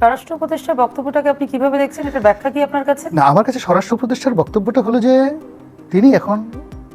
স্বরাষ্ট্র উপদেষ্টার বক্তব্যটাকে আপনি কীভাবে দেখছেন? এটা ব্যাখ্যা কি আপনার কাছে? না, আমার কাছে স্বরাষ্ট্র উপদেষ্টার বক্তব্যটা হলো যে তিনি এখন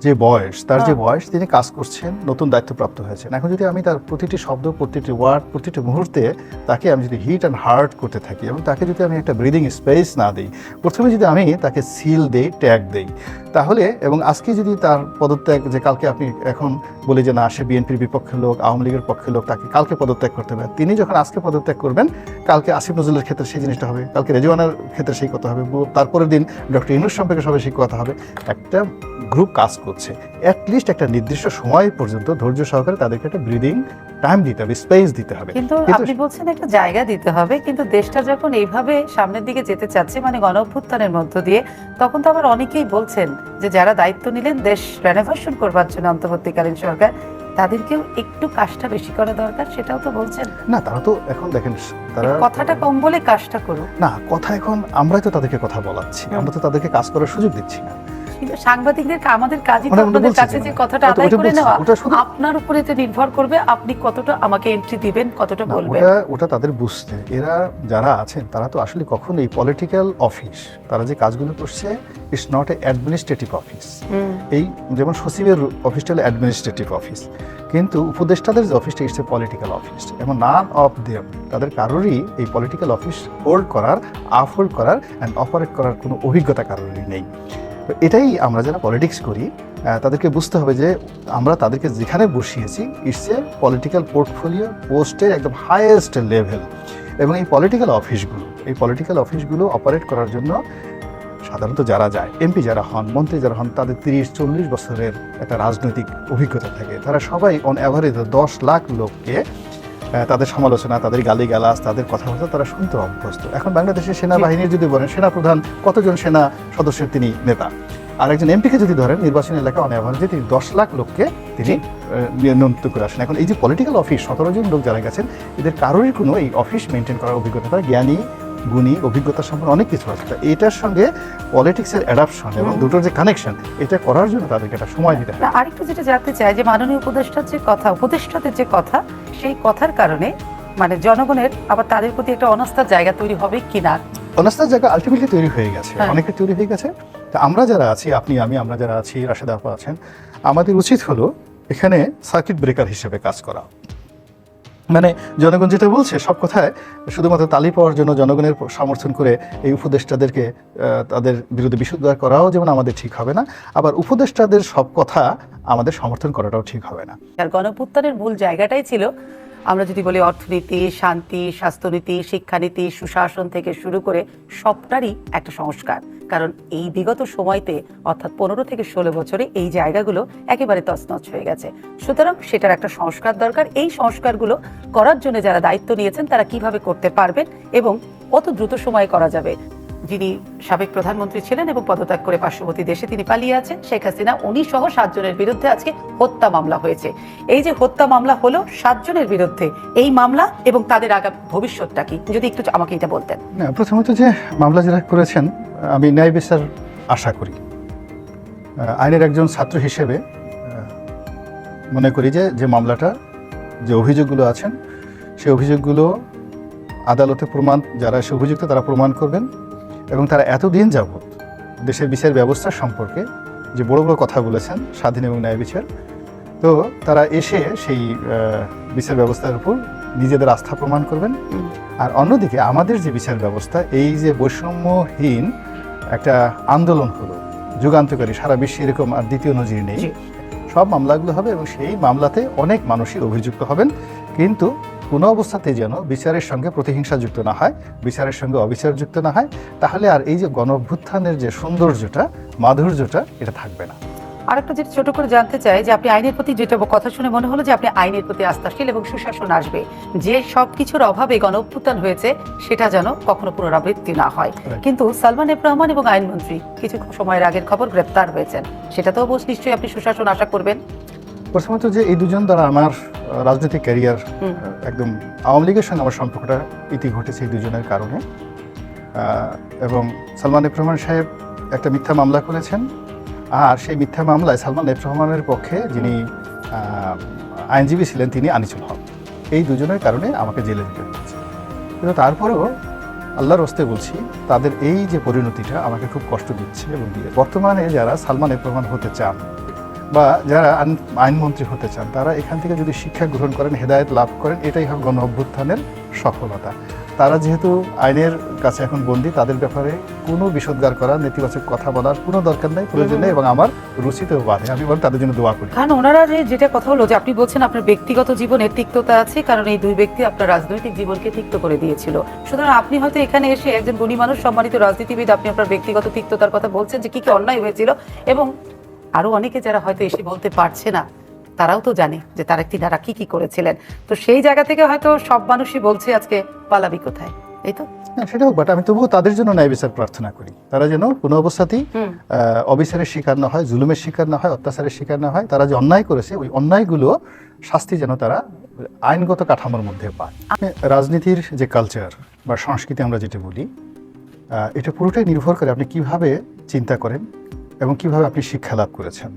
যে বয়স তার যে হ্যাঁ। বয়স তিনি কাজ করছেন নতুন দায়িত্বপ্রাপ্ত হয়েছেন। এখন যদি আমি তার প্রতিটি শব্দ প্রতিটি ওয়ার্ড প্রতিটি মুহূর্তে তাকে আমি যদি হিট অ্যান্ড হার্ট করতে থাকি এবং তাকে যদি আমি একটা ব্রিদিং স্পেস না দিই প্রথমে যদি আমি তাকে সিল দেই ট্যাগ দেই তাহলে এবং আজকে যদি তার পদত্যাগ যে কালকে আপনি এখন বলে যে না সে বিএনপির বিপক্ষের লোক আওয়ামী লীগের পক্ষের লোক তাকে কালকে পদত্যাগ করতে হবে। তিনি যখন আজকে পদত্যাগ করবেন কালকে আসিফ নজরুলের ক্ষেত্রে সেই জিনিসটা হবে কালকে রেজওয়ানার ক্ষেত্রে সেই কথা হবে তারপরের দিন ডক্টর ইনুস সম্পর্কে সবাই সেই কথা হবে। একটা গ্রুপ কাজ করছে অ্যাটলিস্ট একটা নির্দিষ্ট সময় পর্যন্ত ধৈর্য সহকারে তাদেরকে একটা ব্রিদিং টাইম দিতে হবে স্পেস দিতে হবে। কিন্তু কিন্তু- আপনি বলছেন একটা জায়গা দিতে হবে কিন্তু দেশটা যখন এইভাবে সামনের দিকে যেতে চাচ্ছে মানে গণ অভ্যুত্থানের মধ্য দিয়ে তখন তো আবার অনেকেই বলছেন যে যারা দায়িত্ব নিলেন দেশ রেনোভেশন করবার জন্য অন্তর্বর্তীকালীন সরকার তাদেরকেও একটু কাজটা বেশি করা দরকার সেটাও তো বলছেন। না তারা তো এখন দেখেন তারা কথাটা কম বলে কাজটা করুক। না কথা এখন আমরাই তো তাদেরকে কথা বলাচ্ছি আমরা তো তাদেরকে কাজ করার সুযোগ দিচ্ছি না। কিন্তু সাংবাদিকদের আমাদের কাজই তো ওটা আপনাদের কাছে যে মানে। কথাটা আদায় করে নেওয়া আপনার উপরে তো নির্ভর করবে আপনি কতটা আমাকে এন্ট্রি দিবেন কতটা বলবেন। ওটা ওটা তাদের বুঝতে। এরা যারা আছেন তারা তো আসলে কখনো এই পলিটিক্যাল অফিস তারা যে কাজগুলো করছে it's not a administrative office এই যেমন সচিবের অফিসটা হলো অ্যাডমিনিস্ট্রেটিভ অফিস কিন্তু উপদেষ্টাদের যে অফিসটা ইটস এ পলিটিক্যাল অফিস এবং নান অফ দেম তাদের কারোরই এই পলিটিক্যাল অফিস হোল্ড করার আপহোল্ড করার অ্যান্ড অপারেট করার কোনো অভিজ্ঞতা কারোরই নেই। এটাই আমরা যারা পলিটিক্স করি তাদেরকে বুঝতে হবে যে আমরা তাদেরকে যেখানে বসিয়েছি ইটস এ পলিটিক্যাল পোর্টফোলিও পোস্টের একদম হায়েস্ট লেভেল এবং এই পলিটিক্যাল অফিসগুলো এই পলিটিক্যাল অফিসগুলো অপারেট করার জন্য সাধারণত যারা যায় এমপি যারা হন, মন্ত্রী যারা হন, তাদের তিরিশ, চল্লিশ বছরের একটা রাজনৈতিক অভিজ্ঞতা থাকে। তারা সবাই অন অ্যাভারেজ দশ লাখ লোককে তাদের সমালোচনা তাদের গালিগালাজ তাদের কথাবার্তা তারা শুনতে অভ্যস্ত। এখন বাংলাদেশের সেনাবাহিনীর যদি বলেন সেনা প্রধান কতজন সেনা সদস্যের তিনি নেতা? আর একজন এমপিকে যদি ধরেন নির্বাচনী এলাকা অনেক যে তিনি দশ লাখ লোককে তিনি নিয়ন্ত্রিত নিয়ন্ত্রণ করে আসেন। এখন এই যে পলিটিক্যাল অফিস সতেরো জন লোক যারা গেছেন এদের কারোরই কোনো এই অফিস মেনটেন করার অভিজ্ঞতা তারা জ্ঞানী গুণী অভিজ্ঞতা সম্পন্ন অনেক কিছু আছে। তা এটার সঙ্গে পলিটিক্সের অ্যাডাপশন এবং দুটোর যে কানেকশন এটা করার জন্য তাদেরকে একটা সময় দিতে হবে আরেকটু যেটা জানতে চাই যে মাননীয় উপদেষ্টার যে কথা উপদেষ্টাদের যে কথা সেই কথার কারণে মানে জনগণের আবার তাদের প্রতি একটা অনাস্থার জায়গা তৈরি হবে কিনা অনাস্থার জায়গা আলটিমেটলি তৈরি হয়ে গেছে হ্যাঁ। অনেকের তৈরি হয়ে গেছে। তা আমরা যারা আছি আপনি আমি আমরা যারা আছি রাশেদা আপা আছেন আমাদের উচিত হলো এখানে সার্কিট ব্রেকার হিসেবে কাজ করা। মানে জনগণ যেটা বলছে, সব কথায় শুধুমাত্র তালি পাওয়ার জন্য জনগণের সমর্থন করে এই উপদেষ্টাদেরকে তাদের বিরুদ্ধে বিশুদ্ধার করাও যেমন আমাদের ঠিক হবে না, আবার উপদেষ্টাদের সব কথা আমাদের সমর্থন করাটাও ঠিক হবে না। আর গণপুত্থানের মূল জায়গাটাই ছিল, আমরা যদি বলি অর্থনীতি, শান্তি, স্বাস্থ্যনীতি, শিক্ষানীতি, সুশাসন থেকে শুরু করে সবটারই একটা সংস্কার। কারণ এই বিগত সময়তে, অর্থাৎ পনেরো থেকে ষোলো বছরে এই জায়গাগুলো একেবারে তছনছ হয়ে গেছে। সুতরাং সেটার একটা সংস্কার দরকার। এই সংস্কারগুলো করার জন্য যারা দায়িত্ব নিয়েছেন, তারা কীভাবে করতে পারবেন এবং কত দ্রুত সময়ে করা যাবে? যিনি সাবেক প্রধানমন্ত্রী ছিলেন এবং পদত্যাগ করে পার্শ্ববর্তী দেশে তিনি পালিয়ে আছেন, শেখ হাসিনা। উনি সহ সাতজনের বিরুদ্ধে আজকে হত্যা মামলা হয়েছে। এই যে হত্যা মামলা হলো সাতজনের বিরুদ্ধে, এই মামলা এবং তাদের আগাম ভবিষ্যৎটা কি? যদি একটু আমাকে এটা বলতেন। প্রথমত যে মামলা যারা করেছেন আমি ন্যায় বিচার আশা করি। আইনের একজন ছাত্র হিসেবে মনে করি যে যে মামলাটা, যে অভিযোগগুলো আছেন, সেই অভিযোগগুলো আদালতে প্রমাণ, যারা সে অভিযুক্ত, তারা প্রমাণ করবেন এবং তারা এতদিন যাবৎ দেশের বিচার ব্যবস্থা সম্পর্কে যে বড় বড় কথা বলেছেন, স্বাধীন এবং ন্যায় বিচার, তো তারা এসে সেই বিচার ব্যবস্থার উপর নিজেদের আস্থা প্রমাণ করবেন। আর অন্যদিকে আমাদের যে বিচার ব্যবস্থা, এই যে বৈষম্যহীন একটা আন্দোলন হলো যুগান্তকারী সারা বিশ্বে এরকম আর দ্বিতীয় নজির নেই। সব মামলাগুলো হবে এবং সেই মামলাতে অনেক মানুষই অভিযুক্ত হবেন কিন্তু কোনো অবস্থাতে যেন বিচারের সঙ্গে প্রতিহিংসা যুক্ত না হয় বিচারের সঙ্গে অবিচার যুক্ত না হয় তাহলে আর এই যে গণভ্যুত্থানের যে সৌন্দর্যটা মাধুর্যটা এটা থাকবে না। আরেকটা যেটা ছোট করে জানতে চাই যে আপনি আইনের প্রতি যেটা কথা শুনে মনে হলো যে আপনি আইনের প্রতি আস্থাশীল এবং সুশাসন আসবে যে সব কিছুর অভাবে গণ অভ্যুত্থান হয়েছে সেটা যেন কখনো পুনরাবৃত্তি না হয়। কিন্তু সালমান এফ রহমান এবং আইনমন্ত্রী কিছু সময়ের আগের খবর গ্রেপ্তার হয়েছেন। সেটা তো বোস নিশ্চয়ই আপনি সুশাসন আশা করবেন। প্রথমত যে এই দুজন দ্বারা আমার রাজনৈতিক ক্যারিয়ার একদম আওয়ামী লীগের সঙ্গে আমার সম্পর্কটা ইতি ঘটেছে এই দুজনের কারণে। এবং সালমান এফ রহমান সাহেব একটা মিথ্যা মামলা করেছেন। আর সেই মিথ্যা মামলায় সালমান এফ রহমানের পক্ষে যিনি আইনজীবী ছিলেন তিনি আনিসুল হক। এই দুজনের কারণে আমাকে জেলে দিতে হয়েছে। কিন্তু তারপরেও আল্লাহর হস্তে বলছি, তাদের এই যে পরিণতিটা আমাকে খুব কষ্ট দিচ্ছে এবং দিয়ে। বর্তমানে যারা সালমান এফ রহমান হতে চান বা যারা আইন- আইনমন্ত্রী হতে চান, তারা এখান থেকে যদি শিক্ষা গ্রহণ করেন, হেদায়ত লাভ করেন, এটাই হবে গণ অভ্যুত্থানের সফলতা। তারা যেহেতু আইনের কাছে এখন বন্দী, তাদের ব্যাপারে কোনো বিষোদ্গার করার নেতিবাচক কথা বলার কোনো দরকার নেই প্রয়োজন নেই এবং আমার রুচিতেও বাধে। আমি বরং তাদের জন্য দোয়া করি। কারণ ওনারা যে যেটা কথা হলো যে আপনি বলছেন আপনার ব্যক্তিগত জীবনে তিক্ততা আছে, কারণ এই দুই ব্যক্তি আপনার রাজনৈতিক জীবনকে তিক্ত করে দিয়েছিল। সুতরাং আপনি হয়তো এখানে এসে একজন গুণী মানুষ, সম্মানিত রাজনীতিবিদ, আপনি আপনার ব্যক্তিগত তিক্ততার কথা বলছেন যে কি কি অন্যায় হয়েছিল এবং আরও অনেকে যারা হয়তো এসে বলতে পারছে না। তারাও তো জানে যে তারা তিনারা কি কি করেছিলেন। তো সেই জায়গা থেকে হয়তো সব মানুষই বলছে আজকে পালাবি কোথায় এই তো? সেটা হোক বাট আমি তবুও তাদের জন্য ন্যায় বিচার প্রার্থনা করি। তারা যেন কোনো অবস্থাতেই অবিচারের শিকার না হয় জুলুমের শিকার না হয় অত্যাচারের শিকার না হয় তারা যে অন্যায় করেছে ওই অন্যায়গুলো শাস্তি যেন তারা আইনগত কাঠামোর মধ্যে পায়। রাজনীতির যে কালচার বা সংস্কৃতি আমরা যেটা বলি এটা পুরোটাই নির্ভর করে আপনি কীভাবে চিন্তা করেন এবং কীভাবে আপনি শিক্ষা লাভ করেছেন।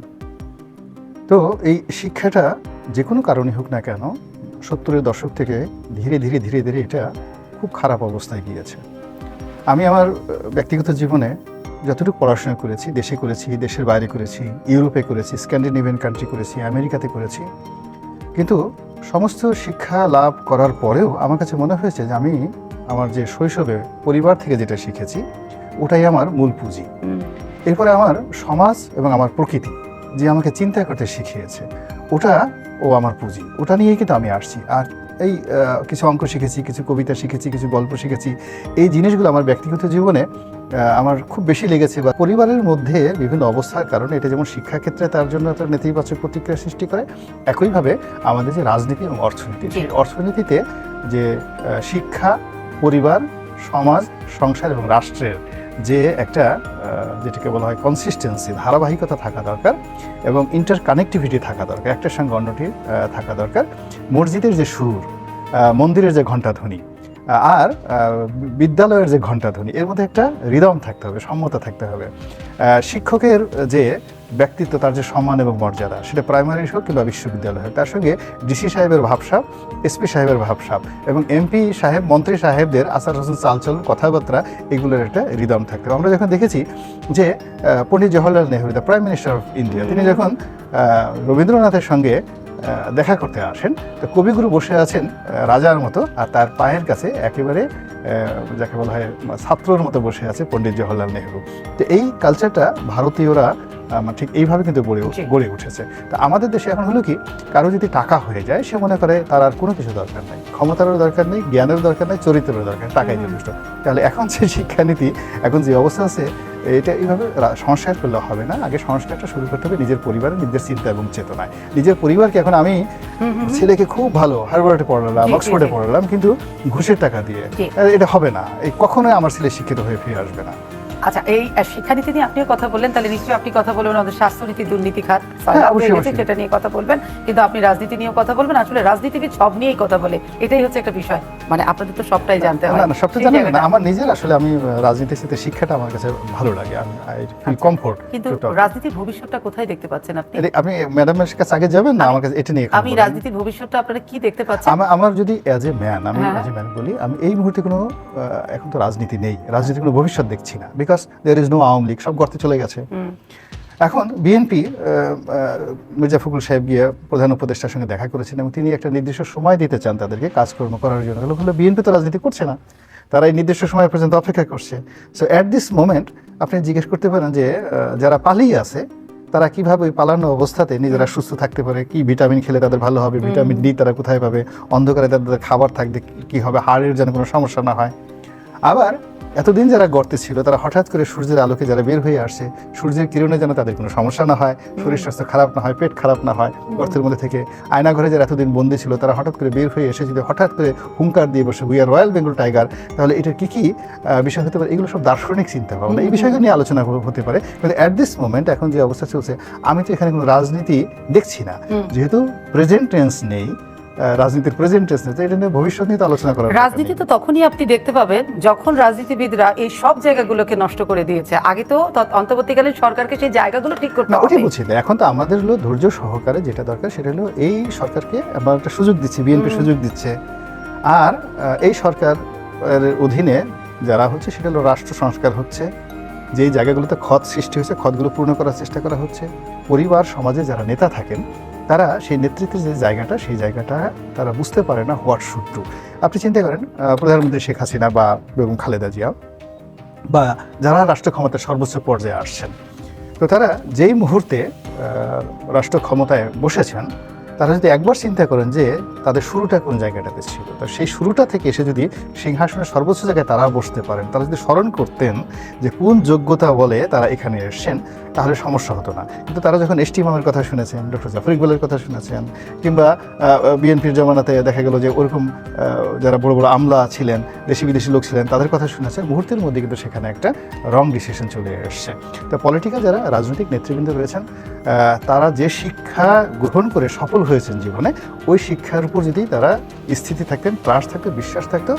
তো এই শিক্ষাটা যে কোনো কারণে হোক না কেন সত্তরের দশক থেকে ধীরে ধীরে ধীরে ধীরে এটা খুব খারাপ অবস্থায় গিয়েছে। আমি আমার ব্যক্তিগত জীবনে যতটুকু পড়াশোনা করেছি দেশে করেছি দেশের বাইরে করেছি ইউরোপে করেছি স্ক্যান্ডিনেভিয়ান কান্ট্রি করেছি আমেরিকাতে করেছি কিন্তু সমস্ত শিক্ষা লাভ করার পরেও আমার কাছে মনে হয়েছে যে আমি আমার যে শৈশবে পরিবার থেকে যেটা শিখেছি ওটাই আমার মূল পুঁজি। এরপরে আমার সমাজ এবং আমার প্রকৃতি যে আমাকে চিন্তা করতে শিখিয়েছে। ওটা ও আমার পুঁজি। ওটা নিয়েই কিন্তু আমি আসছি। আর এই কিছু অঙ্ক শিখেছি কিছু কবিতা শিখেছি কিছু গল্প শিখেছি। এই জিনিসগুলো আমার ব্যক্তিগত জীবনে আমার খুব বেশি লেগেছে বা পরিবারের মধ্যে বিভিন্ন অবস্থার কারণে এটা যেমন শিক্ষাক্ষেত্রে তার জন্য একটা নেতিবাচক প্রতিক্রিয়া সৃষ্টি করে একইভাবে আমাদের যে রাজনীতি এবং অর্থনীতি। সেই অর্থনীতিতে যে শিক্ষা পরিবার সমাজ সংসার এবং রাষ্ট্রের যে একটা যেটাকে বলা হয় কনসিস্টেন্সি ধারাবাহিকতা থাকা দরকার এবং ইন্টার কানেক্টিভিটি থাকা দরকার একটার সঙ্গে অন্যটির থাকা দরকার। মসজিদের যে সুর মন্দিরের যে ঘণ্টাধ্বনি আর বিদ্যালয়ের যে ঘণ্টাধ্বনি, এর মধ্যে একটা রিদম থাকতে হবে, সম্মতা থাকতে হবে। শিক্ষকের যে ব্যক্তিত্ব, তার যে সম্মান এবং মর্যাদা, সেটা প্রাইমারি হোক কিংবা বিশ্ববিদ্যালয় হোক তার সঙ্গে ডিসি সাহেবের ভাবসাপ এসপি সাহেবের ভাবসাব এবং এমপি সাহেব, মন্ত্রী সাহেবদের আসার হোসেন চালচলন, কথাবার্তা এগুলোর একটা রিদম থাকে। আমরা যখন দেখেছি যে Pandit Jawaharlal Nehru the prime minister of India তিনি যখন রবীন্দ্রনাথের সঙ্গে দেখা করতে আসেন। তো কবিগুরু বসে আছেন রাজার মতো আর তার পায়ের কাছে একেবারে যাকে বলা হয় ছাত্রর মতো বসে আছে পণ্ডিত জওয়াহরলাল নেহরু। তো এই কালচারটা ভারতীয়রা ঠিক এইভাবে কিন্তু গড়ে গড়ে উঠেছে। তো আমাদের দেশে এখন হলো কি কারও যদি টাকা হয়ে যায় সে মনে করে তার আর কোনো কিছু দরকার নেই। ক্ষমতারও দরকার নেই জ্ঞানের দরকার নেই চরিত্রেরও দরকার টাকাই। যথেষ্ট। তাহলে এখন যে শিক্ষানীতি এখন যে অবস্থা আছে এটা এইভাবে সংস্কার করলে হবে না। আগে সংস্কারটা শুরু করতে হবে নিজের পরিবারের নিজের চিন্তা এবং চেতনায়। নিজের পরিবারকে এখন আমি। ছেলেকে খুব ভালো হার্ভার্ডে পড়ালাম অক্সফোর্ডে পড়ালাম কিন্তু ঘুষের টাকা দিয়ে। এটা হবে না। এই কখনোই আমার ছেলে শিক্ষিত হয়ে ফিরে আসবে না। আচ্ছা এই শিক্ষানীতি নিয়ে আপনিও কথা বললেন তাহলে নিশ্চয়ই আপনি কথা বলবেন আমাদের স্বাস্থ্যনীতি দুর্নীতি খাত হ্যাঁ। সেটা নিয়ে কথা বলবেন কিন্তু আপনি রাজনীতি নিয়েও কথা বলবেন। আসলে রাজনীতিবিদ সব নিয়েই কথা বলে এটাই হচ্ছে একটা বিষয়। মানে আপনাদের তো সবটাই জানতে হয়। না সবটা জানেন না। আমার নিজের আসলে আমি রাজনীতির সাথে শিক্ষাটা আমার কাছে ভালো লাগে। আই ফিল কমফোর্ট কিন্তু রাজনীতির ভবিষ্যৎটা কোথায় দেখতে পাচ্ছেন আপনি? আপনি ম্যাডামের কাছে আগে যাবেন না? আমার কাছে এটা নিয়ে আমি। রাজনীতির ভবিষ্যৎটা আপনারা কি দেখতে পাচ্ছেন? আমার আমার যদি অ্যাজ এ ম্যান আমি। অ্যাজ এ ম্যান বলি আমি এই মুহূর্তে কোনো এখন তো রাজনীতি নেই। রাজনীতির কোনো ভবিষ্যৎ দেখছি না। Because there is no Awami League সব গর্তে চলে গেছে। এখন বিএনপি মির্জা ফখরুল সাহেব গিয়ে প্রধান উপদেষ্টার সঙ্গে দেখা করেছেন এবং তিনি একটা নির্দিষ্ট সময় দিতে চান তাদেরকে কাজকর্ম করার জন্য। হলো বিএনপি তো রাজনীতি করছে না তারা এই নির্দিষ্ট সময় পর্যন্ত অপেক্ষা করছে। সো অ্যাট দিস মোমেন্ট আপনি জিজ্ঞেস করতে পারেন যে যারা পালিয়ে আছে তারা কীভাবে ওই পালানো অবস্থাতে নিজেরা সুস্থ থাকতে পারে? কি ভিটামিন খেলে তাদের ভালো হবে? ভিটামিন ডি তারা কোথায় পাবে? অন্ধকারে তাদের খাবার থাকবে কি- কি হবে? হাড়ের যেন কোনো সমস্যা না হয়। আবার এতদিন যারা গর্তে ছিল তারা হঠাৎ করে সূর্যের আলোকে যারা বের হয়ে আসছে সূর্যের কিরণে যেন তাদের কোনো সমস্যা না হয় শরীর স্বাস্থ্য খারাপ না হয় পেট খারাপ না হয় গর্তের মধ্যে থেকে আয়না ঘরে যারা এতদিন বন্দি ছিল তারা হঠাৎ করে বের হয়ে এসে যদি হঠাৎ করে হুঙ্কার দিয়ে বসে we are royal Bengal tiger তাহলে এটার কি কি বিষয় হতে পারে? এগুলো সব দার্শনিক চিন্তা ভাবনা। এই বিষয়গুলো নিয়ে আলোচনা হতে পারে। কিন্তু অ্যাট দিস মোমেন্ট এখন যে অবস্থা চলছে আমি তো এখানে কোনো রাজনীতি দেখছি না। যেহেতু প্রেজেন্ট টেন্স নেই রাজনীতির প্রেজেন্ট টেন্স এটা নিয়ে ভবিষ্যৎ নিয়ে আলোচনা দরকার রাজনীতি তো তখনই আপনি দেখতে পাবেন যখন রাজনীতিবিদরা এই সব জায়গাগুলোকে নষ্ট করে দিয়েছে। আগে তো অন্তর্বর্তীকালীন সরকারকে সেই জায়গাগুলো ঠিক করতে না ওটাই হবে বলছি। এখন তো আমাদের হলো ধৈর্য সহকারে যেটা দরকার সেটা হলো এই সরকারকে আমরা একটা সুযোগ দিচ্ছি বিএনপি সুযোগ দিচ্ছে। আর এই সরকার এর অধীনে যারা হচ্ছে সেটা হলো রাষ্ট্র সংস্কার হচ্ছে যেই জায়গাগুলোতে ক্ষত সৃষ্টি হয়েছে ক্ষতগুলো পূর্ণ করার চেষ্টা করা হচ্ছে। পরিবার সমাজে যারা নেতা থাকেন তারা সেই নেতৃত্বের যে জায়গাটা, সেই জায়গাটা তারা বুঝতে পারে না হোয়াট শুড ডু। আপনি চিন্তা করেন প্রধানমন্ত্রী শেখ হাসিনা বা বেগম খালেদা জিয়া বা যারা রাষ্ট্র ক্ষমতার সর্বোচ্চ পর্যায়ে আসছেন, তো তারা যেই মুহূর্তে রাষ্ট্র ক্ষমতায় বসেছেন, তারা যদি একবার চিন্তা করেন যে তাদের শুরুটা কোন জায়গাটাতে ছিল? তো সেই শুরুটা থেকে এসে যদি সিংহাসনের সর্বোচ্চ জায়গায় তারা বসতে পারেন, তারা যদি স্মরণ করতেন যে কোন যোগ্যতা বলে তারা এখানে এসছেন, তাহলে সমস্যা হতো না। কিন্তু তারা যখন এস টি ইমামের কথা শুনেছেন, ডক্টর জাফর ইকবালের কথা শুনেছেন, কিংবা বিএনপির জমানাতে দেখা গেল যে ওরকম যারা বড় বড় আমলা ছিলেন, দেশি বিদেশি লোক ছিলেন, তাদের কথা শুনেছেন, মুহূর্তের মধ্যে কিন্তু সেখানে একটা রং ডিসিশন চলে এসছে। তো পলিটিক্যাল যারা রাজনৈতিক নেতৃবৃন্দ রয়েছেন তারা যে শিক্ষা গ্রহণ করে সফল হয়েছেন জীবনে, ওই শিক্ষার উপর যদি তারা স্থিতি থাকতেন, ত্রাস থাকতো, বিশ্বাস থাকতো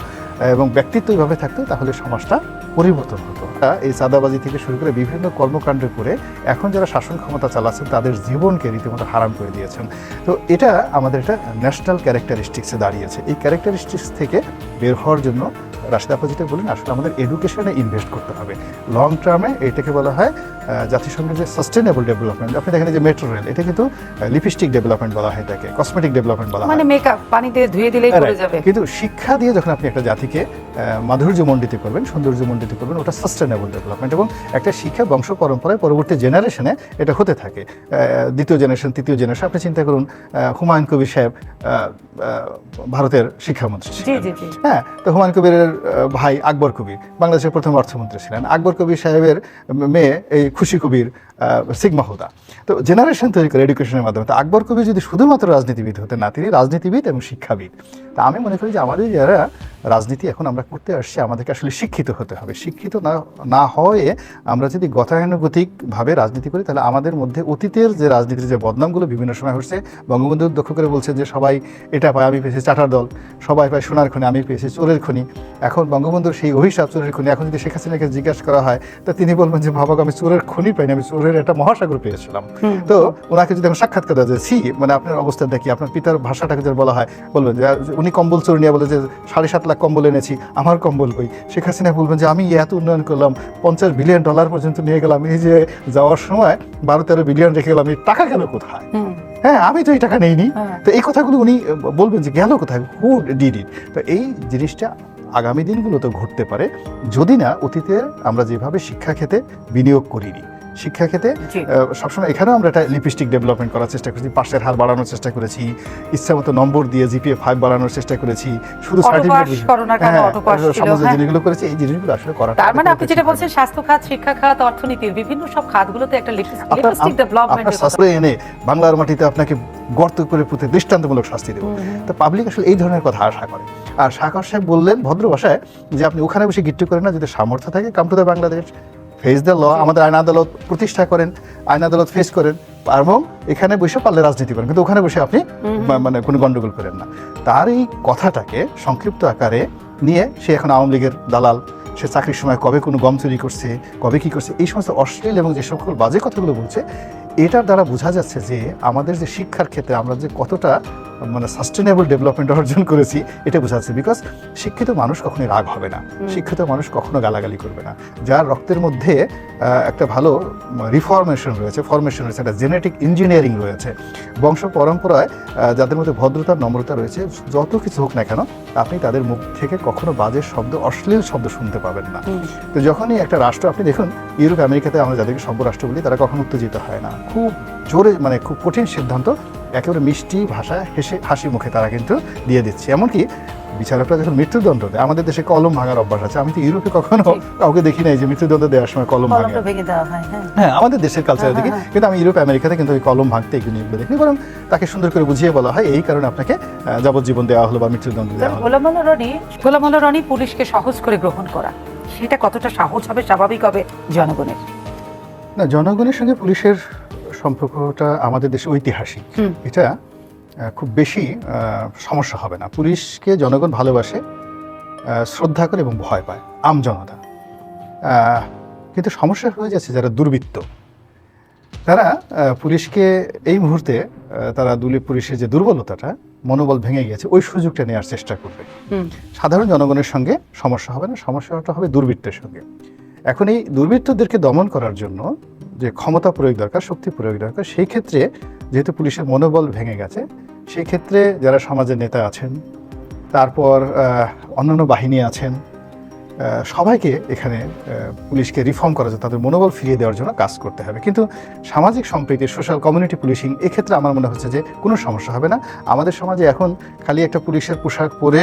এবং ব্যক্তিত্ব এইভাবে থাকতো, তাহলে সমাজটা পরিবর্তন হতো। এই চাঁদাবাজি থেকে শুরু করে বিভিন্ন কর্মকাণ্ড করে এখন যারা শাসন ক্ষমতা চালাচ্ছেন, তাদের জীবনকে রীতিমতো হারাম করে দিয়েছেন। তো এটা আমাদের একটা ন্যাশনাল ক্যারেক্টারিস্টিক্সে দাঁড়িয়েছে। এই ক্যারেক্টারিস্টিক্স থেকে বের হওয়ার জন্য রাশিদ আপা যেটা বলেন আসলে আমাদের এডুকেশনে ইনভেস্ট করতে হবে। লং টার্মে এটাকে বলা হয় জাতিসংঘের যে সাস্টেনেবল ডেভেলপমেন্ট আপনি দেখেন যে মেট্রো রেল এটা কিন্তু লিপস্টিক ডেভেলপমেন্ট বলা হয় এটাকে কসমেটিক ডেভেলপমেন্ট বলা হয়। মানে মেকআপ পানি দিয়ে ধুয়ে দিলেই পড়ে যাবে। কিন্তু শিক্ষা দিয়ে যখন আপনি একটা জাতিকে মাধুর্যমণ্ডিত করবেন সৌন্দর্যমণ্ডিত করবেন ওটা সাস্টেনেবল ডেভেলপমেন্ট এবং একটা শিক্ষা বংশ পরম্পরায় পরবর্তী জেনারেশনে এটা হতে থাকে। দ্বিতীয় জেনারেশন তৃতীয় জেনারেশন আপনি চিন্তা করুন হুমায়ুন কবির সাহেব ভারতের শিক্ষামন্ত্রী ছিলেন। হ্যাঁ তো হুমায়ুন কবিরের ভাই আকবর কবির বাংলাদেশের প্রথম অর্থমন্ত্রী ছিলেন। আকবর কবির সাহেবের মেয়ে এই খুশি কবির সিগমা হুদা। তো জেনারেশন তৈরি করে এডুকেশনের মাধ্যমে, তো আকবর কবি যদি শুধুমাত্র রাজনীতিবিদ হতেন না, তিনি রাজনীতিবিদ এবং শিক্ষাবিদ। তা আমি মনে করি যে আমাদের যারা রাজনীতি এখন আমরা করতে আসছি, আমাদেরকে আসলে শিক্ষিত হতে হবে। শিক্ষিত না না হয়ে আমরা যদি গতানুগতিকভাবে রাজনীতি করি, তাহলে আমাদের মধ্যে অতীতের যে রাজনীতির যে বদনামগুলো বিভিন্ন সময় হচ্ছে, বঙ্গবন্ধু দক্ষ করে বলছে যে সবাই এটা পায়, আমি পেয়েছি চাটার দল, সবাই পায় সোনার খনি, আমি পেয়েছি চোরের খনি। এখন বঙ্গবন্ধুর সেই অভিশাপ চোরের খনি, এখন যদি শেখ হাসিনাকে জিজ্ঞাসা করা হয়, তা তিনি বলবেন যে ভাবাক আমি চোরের খনি পাইনি, আমি চোরের একটা মহাসাগর পেয়েছিলাম। তো ওনাকে যদি আমি সাক্ষাৎকার দেওয়া যায় সি মানে আপনার অবস্থাটা কি আপনার পিতার ভাষাটাকে যদি বলা হয় বলবেন যে উনি কম্বল চোর নিয়ে বলে যে সাড়ে সাত লাখ কম্বল এনেছি আমার কম্বল কই? শেখ হাসিনা বলবেন যে আমি এত উন্নয়ন করলাম পঞ্চাশ বিলিয়ন ডলার পর্যন্ত নিয়ে গেলাম এই যে যাওয়ার সময় বারো তেরো বিলিয়ন রেখে গেলাম এই টাকা গেল কোথায়? হ্যাঁ আমি তো এই টাকা নেইনি। হ্যাঁ। তো এই কথাগুলো উনি বলবেন যে গেল কোথায়? হু ডিড ইট তো এই জিনিসটা আগামী দিনগুলো তো ঘটতে পারে। যদি না অতীতে আমরা যেভাবে শিক্ষা ক্ষেত্রে বিনিয়োগ করিনি শিক্ষা ক্ষেত্রে সবসময় এখানেও আমরা একটা লিপস্টিক ডেভেলপমেন্ট করার চেষ্টা করেছি পাশের হার বাড়ানোর চেষ্টা করেছি ইচ্ছা মতো নম্বর দিয়ে জিপিএ ফাইভ বাড়ানোর চেষ্টা করেছি শুধু সার্টিফিকেট হ্যাঁ। জিনিসগুলো করেছি এই জিনিসগুলো আসলে করা তার মানে আপনি যেটা বলছেন স্বাস্থ্য খাত শিক্ষা খাত অর্থনীতির বিভিন্ন সব খাতগুলোতে একটা লিপস্টিক ডেভেলপমেন্ট এনে বাংলার মাটিতে আপনাকে গর্ত করে পুঁতে দৃষ্টান্তমূলক শাস্তি দেবো। তো পাবলিক আসলে এই ধরনের কথা আশা করে। আর শাকর সাহেব বললেন ভদ্র ভাষায় যে আপনি ওখানে বসে গিট্টু করেন না যদি সামর্থ্য থাকে come to the Bangladesh face the law আমাদের আইন আদালত প্রতিষ্ঠা করেন আইন আদালত ফেস করেন এবং এখানে বসে পারলে রাজনীতি করেন। কিন্তু ওখানে বসে আপনি মানে কোনো গণ্ডগোল করেন না। তার এই কথাটাকে সংক্ষিপ্ত আকারে নিয়ে সে এখন আওয়ামী লীগের দালাল সে চাকরির সময় কবে কোনো গম চুরি করছে কবে কি করছে এই সমস্ত অশ্লীল এবং যে সকল বাজে কথাগুলো বলছে এটার দ্বারা বোঝা যাচ্ছে যে আমাদের যে শিক্ষার ক্ষেত্রে আমরা যে কতটা মানে সাস্টেনেবল ডেভেলপমেন্ট অর্জন করেছি এটা বোঝা যাচ্ছে। বিকজ শিক্ষিত মানুষ কখনোই রাগ হবে না। শিক্ষিত মানুষ কখনো গালাগালি করবে না। যার রক্তের মধ্যে একটা ভালো রিফরমেশন রয়েছে ফরমেশন রয়েছে একটা জেনেটিক ইঞ্জিনিয়ারিং রয়েছে। বংশ পরম্পরায় যাদের মধ্যে ভদ্রতা নম্রতা রয়েছে যত কিছু হোক না কেন আপনি তাদের মুখ থেকে কখনো বাজে শব্দ অশ্লীল শব্দ শুনতে পাবেন না। তো যখনই একটা রাষ্ট্র আপনি দেখুন ইউরোপ আমেরিকাতে আমরা যাদেরকে সভ্য রাষ্ট্র বলি তারা কখনো উত্তেজিত হয় না। খুব জোরে মানে খুব কঠিন সিদ্ধান্ত একেবারে মিষ্টি ভাষা হেসে হাসি মুখে তারা কিন্তু দিয়ে দিচ্ছে। এমনকি বিচারকরা যখন মৃত্যুদণ্ড দেয় আমাদের দেশে কলম ভাঙার অভ্যাস আছে। আমি তো ইউরোপে কখনো কাউকে দেখি নাই যে মৃত্যুদণ্ড দেওয়ার সময় কলম ভাঙে। হয় হ্যাঁ। আমাদের দেশের কালচারে হ্যাঁ, দেখি। হ্যাঁ। কিন্তু আমি ইউরোপ আমেরিকাতে কিন্তু ওই কলম ভাঙতে এগুলো দেখি বরং তাকে সুন্দর করে বুঝিয়ে বলা হয় এই কারণে আপনাকে যাবজ্জীবন দেওয়া হলো বা মৃত্যুদণ্ড দেওয়া হলো। গোলাম রনি গোলাম রনি পুলিশকে সহজ করে গ্রহণ করা। সেটা কতটা সহজ হবে স্বাভাবিক হবে জনগণের। না জনগণের সঙ্গে পুলিশের সম্পর্কটা আমাদের দেশে ঐতিহাসিক। এটা খুব বেশি সমস্যা হবে না। পুলিশকে জনগণ ভালোবাসে শ্রদ্ধা করে এবং ভয় পায় আম জনতা। কিন্তু সমস্যা হয়ে যাচ্ছে যারা দুর্বৃত্ত। তারা পুলিশকে এই মুহূর্তে তারা দুলি পুলিশের যে দুর্বলতাটা মনোবল ভেঙে গেছে ওই সুযোগটা নেওয়ার চেষ্টা করবে। সাধারণ জনগণের সঙ্গে সমস্যা হবে না সমস্যাটা হবে দুর্বৃত্তের সঙ্গে। এখন এই দুর্বৃত্তদেরকে দমন করার জন্য যে ক্ষমতা প্রয়োগ দরকার, শক্তি প্রয়োগ দরকার, সেই ক্ষেত্রে যেহেতু পুলিশের মনোবল ভেঙে গেছে, সেই ক্ষেত্রে যারা সমাজের নেতা আছেন, তারপর অন্যান্য বাহিনী আছেন সবাইকে এখানে পুলিশকে রিফর্ম করা যায় তাদের মনোবল ফিরিয়ে দেওয়ার জন্য কাজ করতে হবে। কিন্তু সামাজিক সম্প্রীতি সোশ্যাল কমিউনিটি পুলিশিং এক্ষেত্রে আমার মনে হচ্ছে যে কোনো সমস্যা হবে না। আমাদের সমাজে এখন খালি একটা পুলিশের পোশাক পরে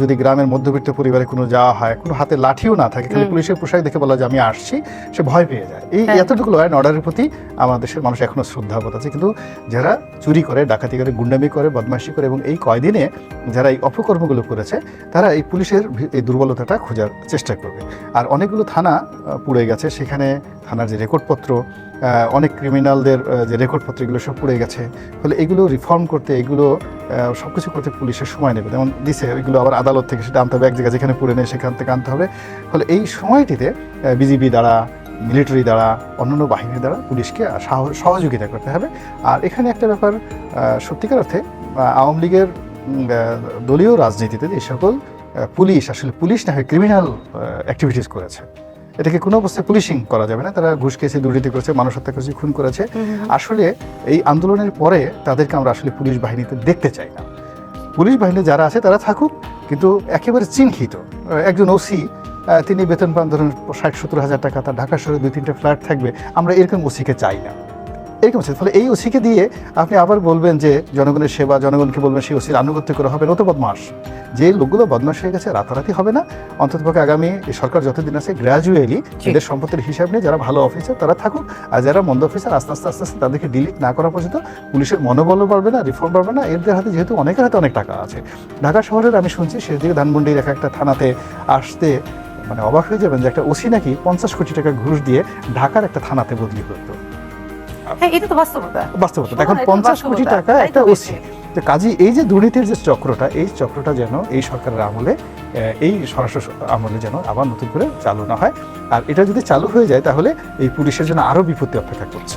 যদি গ্রামের মধ্যবিত্ত পরিবারে কোনো যাওয়া হয় কোনো হাতে লাঠিও না থাকে খালি পুলিশের পোশাক দেখে বলা যে আমি আসছি সে ভয় পেয়ে যায়। এই হ্যাঁ। এতটুকু ল অ্যান্ড অর্ডারের প্রতি আমার দেশের মানুষ এখনও শ্রদ্ধাবোধ আছে। কিন্তু যারা চুরি করে ডাকাতি করে গুন্ডামি করে বদমাশি করে এবং এই কয়দিনে যারা এই অপকর্মগুলো করেছে তারা এই পুলিশের এই দুর্বলতাটা খোঁজার চেষ্টা করবে। আর অনেকগুলো থানা পুড়ে গেছে। সেখানে থানার যে রেকর্ডপত্র অনেক ক্রিমিনালদের যে রেকর্ডপত্র এগুলো সব পুড়ে গেছে। ফলে এগুলো রিফর্ম করতে, এগুলো সব কিছু করতে পুলিশের সময় নেবে। যেমন দিছে ওইগুলো আবার আদালত থেকে সেটা আনতে হবে। এক জায়গায় যেখানে পুড়ে নেয়, সেখান থেকে আনতে হবে। ফলে এই সময়টিতে বিজিবি দ্বারা মিলিটারি দ্বারা, অন্যান্য বাহিনীর দ্বারা পুলিশকে সাহ- সহযোগিতা করতে হবে। আর এখানে একটা ব্যাপার সত্যিকার অর্থে আওয়ামী লীগের দলীয় রাজনীতিতে এই সকল পুলিশ আসলে পুলিশ না হয় ক্রিমিনাল অ্যাক্টিভিটিস করেছে। এটাকে কোনো অবস্থায় পুলিশিং করা যাবে না। তারা ঘুষ খেয়েছে দুর্নীতি করেছে মানুষ হত্যা করেছে খুন করেছে। আসলে এই আন্দোলনের পরে তাদেরকে আমরা আসলে পুলিশ বাহিনীতে দেখতে চাই না। পুলিশ বাহিনী যারা আছে তারা থাকুক কিন্তু একেবারে চিহ্নিত। একজন ওসি তিনি বেতন পান ধরুন ষাট সত্তর হাজার টাকা তার ঢাকা শহরে দুই তিনটে ফ্ল্যাট থাকবে। আমরা এরকম ওসিকে চাই না। এরকম আছে। ফলে এই ওসিকে দিয়ে আপনি আবার বলবেন যে জনগণের সেবা জনগণকে বলবেন সেই ওসির আনুগত্য করা হবে নত বদমাস যে লোকগুলো বদমাস হয়ে গেছে রাতারাতি হবে না। অন্ততপক্ষে আগামী সরকার যতদিন আছে গ্র্যাজুয়ালি এদের সম্পত্তির হিসাব নিয়ে যারা ভালো অফিসার তারা থাকুক। আর যারা মন্দ অফিসার আস্তে আস্তে আস্তে আস্তে তাদেরকে ডিলিট না করা পর্যন্ত পুলিশের মনোবলও বাড়বে না রিফর্ম বাড়বে না। এদের হাতে যেহেতু অনেকের হাতে অনেক টাকা আছে। ঢাকা শহরের আমি শুনছি শেষ দিকে ধানমন্ডির এক একটা থানাতে আসতে মানে অবাক হয়ে যাবেন যে একটা ওসি নাকি পঞ্চাশ কোটি টাকা ঘুষ দিয়ে ঢাকার একটা থানাতে বদলি করতো এটা তো বাস্তবতা। বাস্তবতা। হ্যাঁ, এখন পঞ্চাশ কোটি টাকা একটা। ওসি। তো কাজী এই যে দুর্নীতির যে চক্রটা এই চক্রটা যেন এই সরকারের আমলে এই স্বরাষ্ট্র আমলে যেন আবার নতুন করে চালু না হয়। আর এটা যদি চালু হয়ে যায় তাহলে এই পুলিশের জন্য আরও বিপত্তি অপেক্ষা করছে।